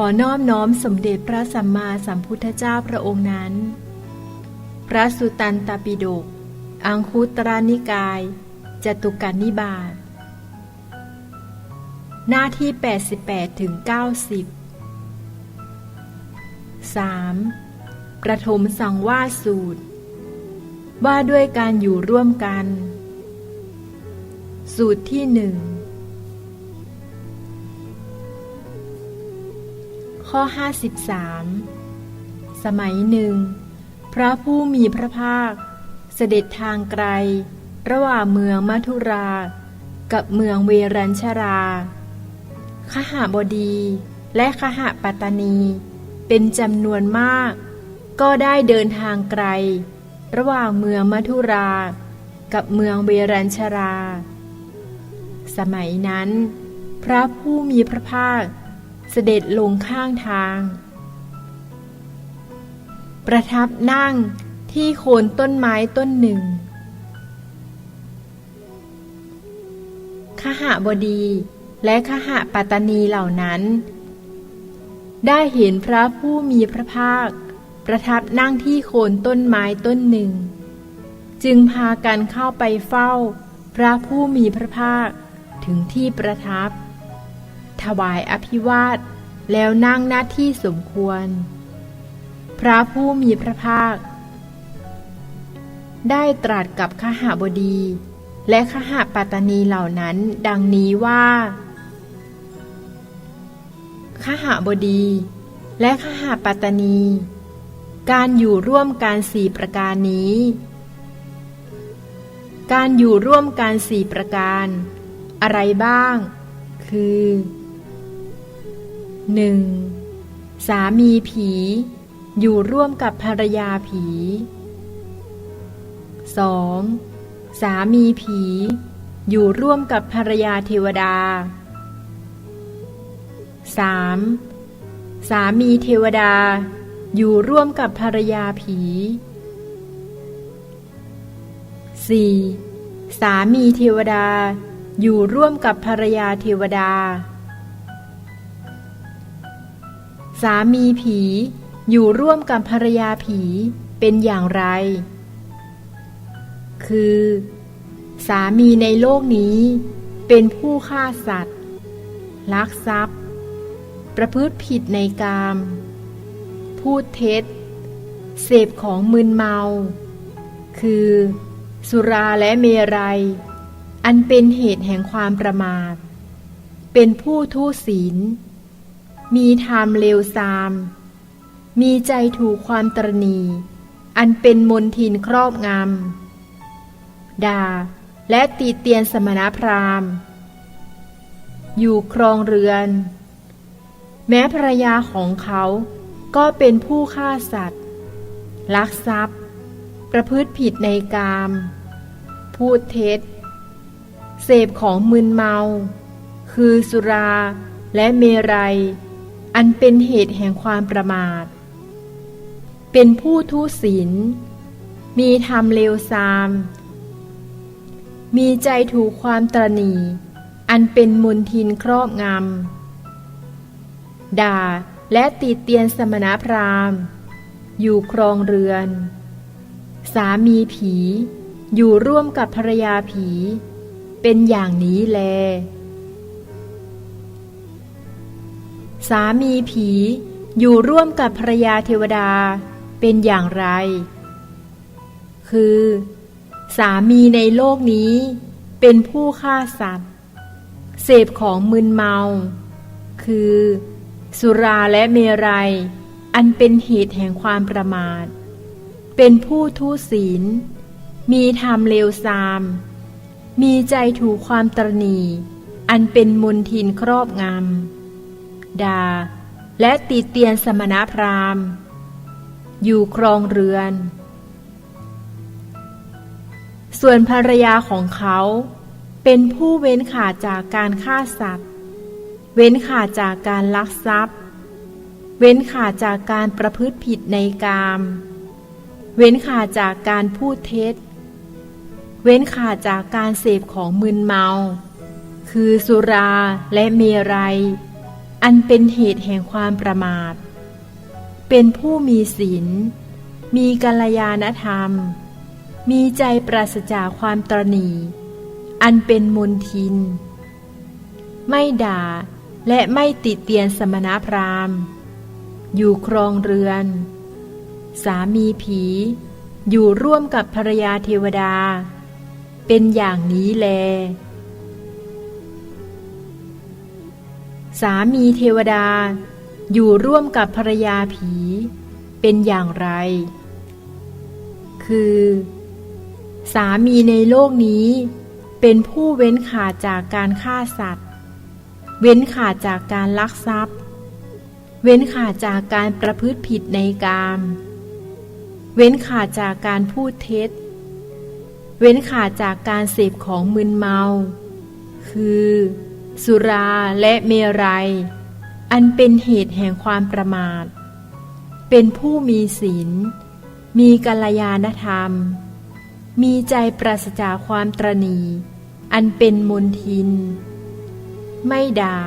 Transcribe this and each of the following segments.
ขอน้อบน้อมสมเด็จพระสัมมาสัมพุทธเจ้าพระองค์นั้น พระสุตันตปิฎกอังคุตรานิกาย จตุการนิบาตหน้าที่ 88ถึง90 3. ประถมสังวาสูตร ว่าด้วยการอยู่ร่วมกัน สูตรที่หนึ่ง ข้อ 53 สมัยหนึ่ง พระผู้มีพระภาค เสด็จทางไกล ระหว่างเมืองมัทุรา กับเมืองเวรัญชราขหาบดีและขหาปัตตานี เป็นจำนวนมาก ก็ได้เดินทางไกล ระหว่างเมืองมัทุรา กับเมืองเวรัญชรา สมัยนั้น พระผู้มีพระภาค เสด็จลงข้างทาง ประทับนั่งที่โคนต้นไม้ต้นหนึ่งขหบดีและขหปัตตานีเหล่านั้น ได้เห็นพระผู้มีพระภาค ประทับนั่งที่โคนต้นไม้ต้นหนึ่ง จึงพากันเข้าไปเฝ้า พระผู้มีพระภาคถึงที่ประทับ ถวายอภิวาท แล้วนั่งหน้าที่สมควร พระผู้มีพระภาค ได้ตรัสกับขหบดี และขหปัตตนีเหล่านั้น ดังนี้ว่าขหบดี และขหปัตตนี การอยู่ร่วมกันสี่ประการนี้ การอยู่ร่วมกันสี่ประการ อะไรบ้าง คือ 1. สามีผี อยู่ร่วมกับภรรยาผี 2. สามีผี อยู่ร่วมกับภรรยาเทวดา 3. สามีเทวดา อยู่ร่วมกับภรรยาผี 4. สามีเทวดา อยู่ร่วมกับภรรยาเทวดา สามีผี อยู่ร่วมกับภรรยาผีเป็นอย่างไร คือ สามีในโลกนี้ เป็นผู้ฆ่าสัตว์ ลักทรัพย์ ประพฤติผิดในกาม พูดเท็จ เสพของมึนเมา คือ สุราและเมรัย อันเป็นเหตุแห่งความประมาท เป็นผู้ทุศีล มีธรรมเลวทราม มีใจถูกความตรณี อันเป็นมนทินครอบงำด่าและตีเตียนสมณพราหมณ์ อยู่ครองเรือน แม้ภรรยาของเขาก็เป็นผู้ฆ่าสัตว์ ลักทรัพย์ ประพฤติผิดในกาม พูดเท็จ เสพของมึนเมา คือสุราและเมรัย อันเป็นเหตุแห่งความประมาท เป็นผู้ทุศีล มีธรรมเลวทราม มีใจถูกความตรณีอันเป็นมนทินครอบงำ ด่าและตีเตียนสมณพราหมณ์ อยู่ครองเรือน สามีผี อยู่ร่วมกับภรรยาผี เป็นอย่างนี้แล สามีผีอยู่ร่วมกับภรยาเทวดาเป็นอย่างไร คือ สามีในโลกนี้เป็นผู้ฆ่าสัตว์ เสพของมึนเมา คือ สุราและเมรัย อันเป็นเหตุแห่งความประมาท เป็นผู้ทุศีล มีธรรมเลวทราม มีใจถูกความตรณี อันเป็นมนทินครอบงำ ดา และตีเตียนสมณพราหมณ์ อยู่ครองเรือน ส่วนภรรยาของเขาเป็นผู้เว้นขาดจากการฆ่าสัตว์ เว้นขาดจากการลักทรัพย์ เว้นขาดจากการประพฤติผิดในกาม เว้นขาดจากการพูดเท็จ เว้นขาดจากการเสพของมึนเมา คือสุราและเมรัย อันเป็นเหตุแห่งความประมาท เป็นผู้มีศีล มีกัลยาณธรรม มีใจปราศจากความตรณีอันเป็นมนทิน ไม่ด่าและไม่ติเตียนสมณพราหมณ์ อยู่ครองเรือน สามีผี อยู่ร่วมกับภรรยาเทวดา เป็นอย่างนี้แล สามีเทวดา อยู่ร่วมกับภรรยาผี เป็นอย่างไร คือ สามีในโลกนี้ เป็นผู้เว้นขาดจากการฆ่าสัตว์ เว้นขาดจากการลักทรัพย์ เว้นขาดจากการประพฤติผิดในกาม เว้นขาดจากการพูดเท็จ เว้นขาดจากการเสพของมึนเมา คือ สุราและเมรัย อันเป็นเหตุแห่งความประมาท เป็นผู้มีศีล มีกัลยาณธรรม มีใจปราศจากความตรณีอันเป็นมนทิน ไม่ด่า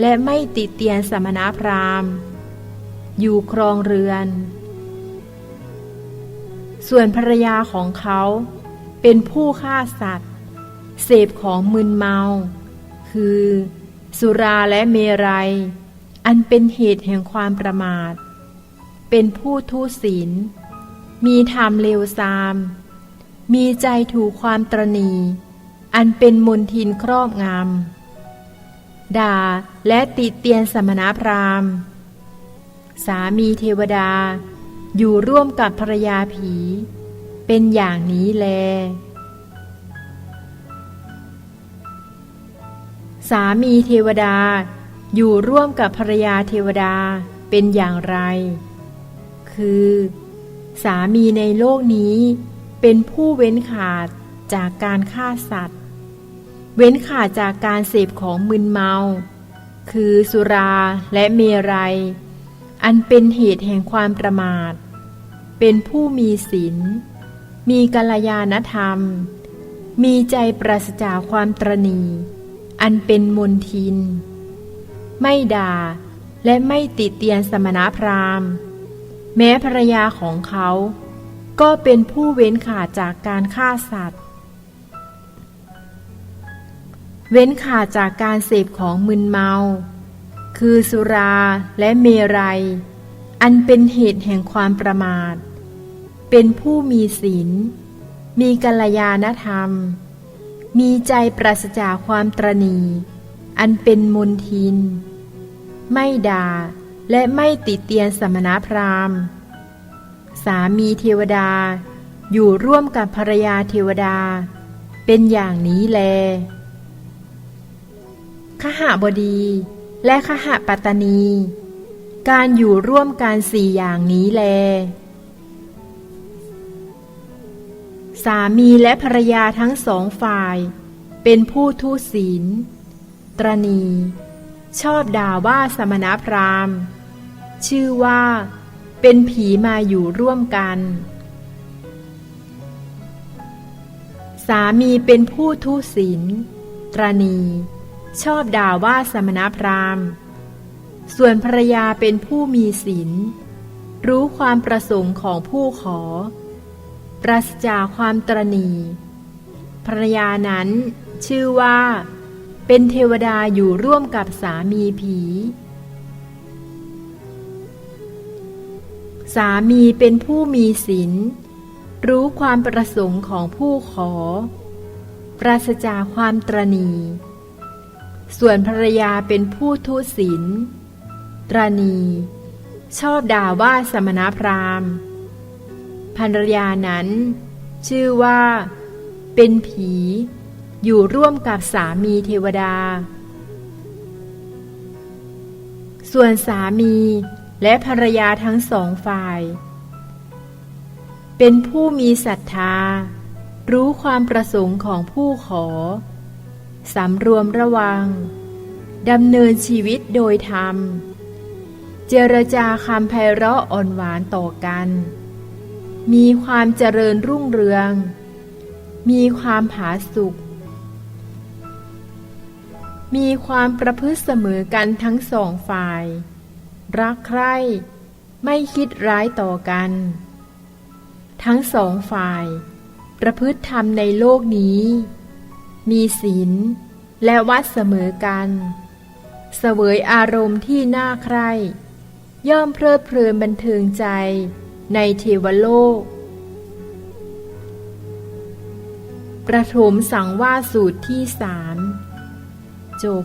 และไม่ติเตียนสมณพราหมณ์ อยู่ครองเรือน ส่วนภรรยาของเขาเป็นผู้ฆ่าสัตว์ เสพของมึนเมา คือ สุราและเมรัย อันเป็นเหตุแห่งความประมาท เป็นผู้ทุศีล มีธรรมเลวทราม มีใจถูกความตรณีอันเป็นมนทินครอบงำด่าและติเตียนสมณพราหมณ์ สามีเทวดาอยู่ร่วมกับภรรยาผี เป็นอย่างนี้แล สามีเทวดา อยู่ร่วมกับภรรยาเทวดาเป็นอย่างไร คือ สามีในโลกนี้เป็นผู้เว้นขาดจากการฆ่าสัตว์ เว้นขาดจากการเสพของมึนเมา คือสุราและเมรัย อันเป็นเหตุแห่งความประมาท เป็นผู้มีศีล มีกัลยาณธรรม มีใจปราศจากความตรณี อันเป็นมนทิน ไม่ด่าและไม่ติเตียนสมณพราหมณ์ แม้ภรรยาของเขา ก็เป็นผู้เว้นขาดจากการฆ่าสัตว์ เว้นขาดจากการเสพของมึนเมา คือสุราและเมรัย อันเป็นเหตุแห่งความประมาท เป็นผู้มีศีลมีกัลยาณธรรม มีใจปราศจากความตรณีอันเป็นมนทิน ไม่ด่าและไม่ติเตียนสมณพราหมณ์ สามีเทวดาอยู่ร่วมกับภรรยาเทวดา เป็นอย่างนี้แลขหบดีและขหปัตตนี การอยู่ร่วมกันสี่อย่างนี้แล สามีและภรรยาทั้งสองฝ่าย เป็นผู้ทุศีล ตรณี ชอบด่าว่าสมณพราหมณ์ ชื่อว่า เป็นผีมาอยู่ร่วมกัน สามีเป็นผู้ทุศีล ตรณี ชอบด่าว่าสมณพราหมณ์ ส่วนภรรยาเป็นผู้มีศีล รู้ความประสงค์ของผู้ขอ ปราศจากความตรณีภรรยานั้น ชื่อว่า เป็นเทวดาอยู่ร่วมกับสามีผี สามีเป็นผู้มีศีลรู้ความประสงค์ของผู้ขอ ปราศจากความตรณีส่วนภรรยาเป็นผู้ทุศีลตรณี ชอบด่าว่าสมณพราหมณ์ ภรรยานั้น ชื่อว่า เป็นผี อยู่ร่วมกับสามีเทวดา ส่วนสามีและภรรยาทั้งสองฝ่าย เป็นผู้มีศรัทธา รู้ความประสงค์ของผู้ขอ สำรวมระวัง ดำเนินชีวิตโดยธรรม เจรจาคำไพเราะอ่อนหวานต่อกัน มีความเจริญรุ่งเรือง มีความผาสุกมีความประพฤติเสมอกันทั้งสองฝ่าย รักใคร่ไม่คิดร้ายต่อกัน ทั้งสองฝ่าย ประพฤติธรรมในโลกนี้ มีศีลและวัดเสมอกัน เสวยอารมณ์ที่น่าใคร่ ย่อมเพลิดเพลินบันเทิงใจ ในเทวโลก ประถมสังวาสสูตรที่สามจบ